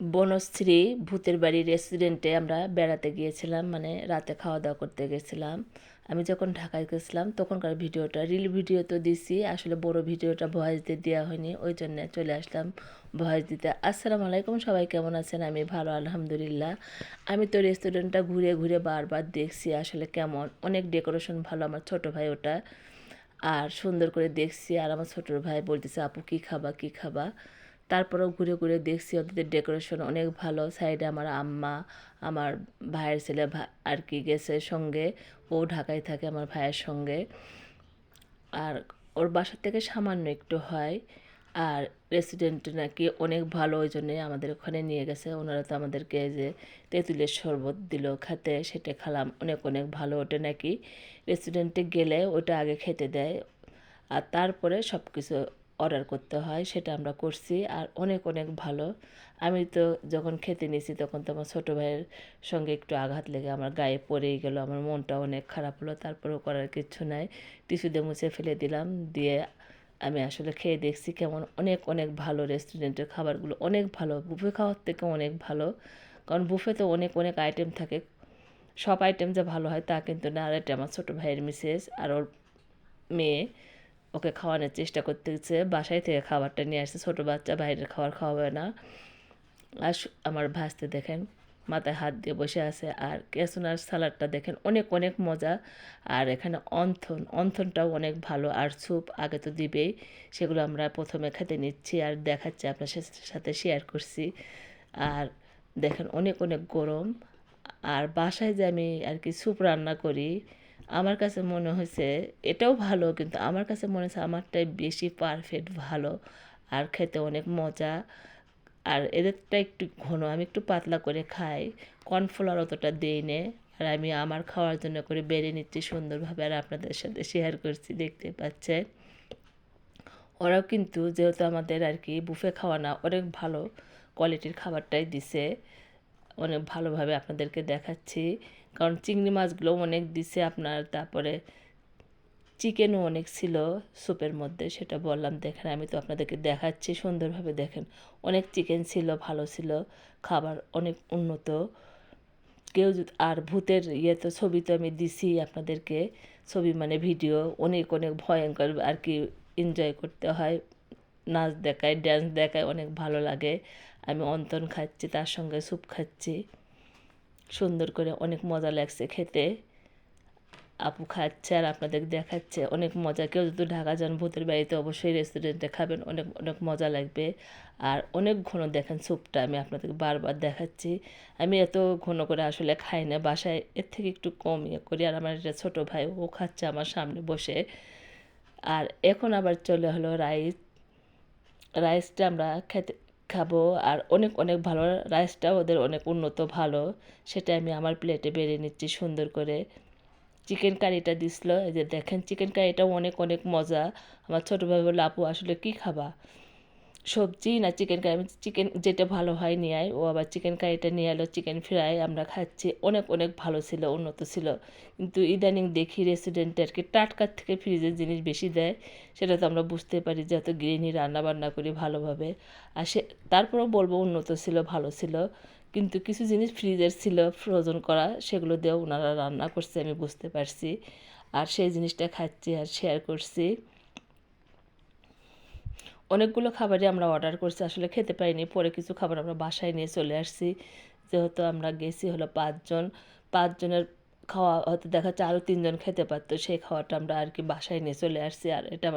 বনশ্রী ভূতের বাড়ি রেস্টুরেন্টে আমরা বেড়াতে গিয়েছিলাম মানে রাতে খাওয়া দাওয়া করতে গেছিলাম। আমি যখন ঢাকায় গেছিলাম, তখনকার ভিডিওটা রিল ভিডিও তো দিছি, আসলে বড় ভিডিওটা ভয়েস দিয়ে দেওয়া হয়নি, ওই জন্য চলে আসলাম ভয়েস দিতে। আসসালামু আলাইকুম, সবাই কেমন আছেন? আমি ভালো, আলহামদুলিল্লাহ। আমি তো রেস্টুরেন্টটা ঘুরে ঘুরে বারবার দেখছি, আসলে কেমন। অনেক ডেকোরেশন ভালো আমার ছোট ভাই ওটা। আর সুন্দর করে দেখছি, আর আমার ছোট ভাই বলতেছে, আপু, কী খাবা কী খাবা? তারপরেও ঘুরে ঘুরে দেখছি ওদের ডেকোরেশন অনেক ভালো। সাইডে আমার আম্মা, আমার ভাইয়ের ছেলে আর কি গেছে সঙ্গে। ও ঢাকায় থাকে আমার ভাইয়ের সঙ্গে। আর ওর বাসার থেকে সামান্য একটু হয়। আর রেসিডেন্ট নাকি অনেক ভালো, ওই জন্যে আমাদের ওখানে নিয়ে গেছে। ওনারা তো আমাদেরকে যে তেঁতুলের শরবত দিল, খেতে সেটা খেলাম। অনেক অনেক ভালো ওটা নাকি। রেস্টুরেন্টে গেলে ওটা আগে খেতে দেয়। আর তারপরে সব কিছু অর্ডার করতে হয়, সেটা আমরা করছি আর অনেক অনেক ভালো। আমি তো যখন খেতে নিয়েছি তখন তো আমার ছোটো ভাইয়ের সঙ্গে একটু আঘাত লেগে আমার গায়ে পড়েই গেল, আমার মনটা অনেক খারাপ হলো, তারপরেও করার কিছু নাই। টিস্যু দিয়ে মুছে ফেলে দিলাম, দিয়ে আমি আসলে খেয়ে দেখছি কেমন অনেক অনেক ভালো রেস্টুরেন্টের খাবারগুলো, অনেক ভালো। বুফে খাওয়ার থেকে অনেক ভালো, কারণ বুফেতে অনেক অনেক আইটেম থাকে। সব আইটেম যে ভালো হয় তা কিন্তু না, আর এটা আমার ছোটো ভাইয়ের মিসেস আর ওর মেয়ে। ওকে খাওয়ানোর চেষ্টা করতেছে, বাসায় থেকে খাবারটা নিয়ে আসছে, ছোটো বাচ্চা, বাইরের খাবার খাওয়াবে না। আর আমার ভাসতে দেখেন, মাথায় হাত দিয়ে বসে আছে, আর কেসোনার সালাডটা দেখেন, অনেক অনেক মজা। আর এখানে অন্থন, অন্থনটাও অনেক ভালো, আর স্যুপ আগে তো দিবেই, সেগুলো আমরা প্রথমে খেতে নিচ্ছি, আর দেখাচ্ছি, আপনার সাথে শেয়ার করছি। আর দেখেন অনেক অনেক গরম। আর বাসায় যে আমি আর কি স্যুপ রান্না করি আমার কাছে মনে হয়েছে এটাও ভালো, কিন্তু আমার কাছে মনে হচ্ছে আমারটাই বেশি পারফেক্ট ভালো আর খেতে অনেক মজা। আর এদেরটা একটু ঘন, আমি একটু পাতলা করে খাই কর্নফ্লাওয়ার অতটা দিই নে। আর আমি আমার খাওয়ার জন্য করে বেড়ে নিচ্ছি সুন্দরভাবে আর আপনাদের সাথে শেয়ার করছি, দেখতে পাচ্ছেন। ওরাও কিন্তু যেহেতু আমাদের আর কি বুফে খাওয়া না, অনেক ভালো কোয়ালিটির খাবারটাই দিছে। অনেক ভালোভাবে আপনাদেরকে দেখাচ্ছি। কারণ চিংড়ি মাছগুলো অনেক দিছে আপনার, তারপরে চিকেনও অনেক ছিল স্যুপের মধ্যে, সেটা বললাম, দেখেন আমি তো আপনাদেরকে দেখাচ্ছি, সুন্দরভাবে দেখেন। অনেক চিকেন ছিল, ভালো ছিল, খাবার অনেক উন্নত। কেউ আর ভূতের ইয়ে তো ছবি তো আমি দিছি আপনাদেরকে, ছবি মানে ভিডিও, অনেক অনেক ভয়ঙ্কর আর কি এনজয় করতে হয়। নাচ দেখায় ড্যান্স দেখায়, অনেক ভালো লাগে। আমি অন্তন খাচ্ছি, তার সঙ্গে স্যুপ খাচ্ছি। সুন্দর করে অনেক মজা লাগছে খেতে। আপু খাচ্ছে আর আপনাদের দেখাচ্ছে, অনেক মজা। কেউ যদি ঢাকা যান, ভূতের বাড়িতে অবশ্যই রেস্টুরেন্টে খাবেন, অনেক অনেক মজা লাগবে। আর অনেক ঘন দেখেন স্যুপটা, আমি আপনাদেরকে বারবার দেখাচ্ছি। আমি এত ঘন করে আসলে খাই না, বাসায় এর থেকে একটু কম ইয়ে করি। আর আমার এটা ছোটো ভাই, ও খাচ্ছে আমার সামনে বসে। আর এখন আবার চলে হলো রাইস। রাইসটা আমরা খেতে খাব আর অনেক অনেক ভালো রাইসটা ওদের অনেক উন্নত, ভালো। সেটা আমি আমার প্লেটে বেড়ে নিচ্ছি সুন্দর করে। চিকেন কারিটা দিছিল এই যে দেখেন, চিকেন কারিটাও অনেক অনেক মজা। আমার ছোটো ভাই আপু, আসলে কি খাবা? সবজি না চিকেন কারি চিকেন যেটা ভালো হয় নিয়ে আয়। ও আবার চিকেন কারিটা নিয়ে এলো চিকেন ফ্রাই আমরা খাচ্ছি। অনেক অনেক ভালো ছিল, উন্নত ছিল। কিন্তু ইদানিং দেখি রেস্টুরেন্টে আর কি টাটকার থেকে ফ্রিজের জিনিস বেশি দেয়। সেটা তো আমরা বুঝতে পারি যে এত গৃহিণী রান্না বান্না করি ভালোভাবে। আর সে, তারপরেও বলব উন্নত ছিল, ভালো ছিল। কিন্তু কিছু জিনিস ফ্রিজের ছিল ফ্রোজন করা, সেগুলো দিয়েও ওনারা রান্না করছে, আমি বুঝতে পারছি। আর সেই জিনিসটা খাচ্ছি আর শেয়ার করছি। অনেকগুলো খাবারই আমরা অর্ডার করছি, আসলে খেতে পাইনি। পরে কিছু খাবার আমরা বাসায় নিয়ে চলে আসছি। যেহেতু আমরা গেছি হলো পাঁচজন, পাঁচজনের খাওয়া হয়তো দেখা যাচ্ছে আরও তিনজন খেতে পারতো, সেই খাওয়াটা আমরা আর কি বাসায় নিয়ে চলে আসছি। আর এটা আমার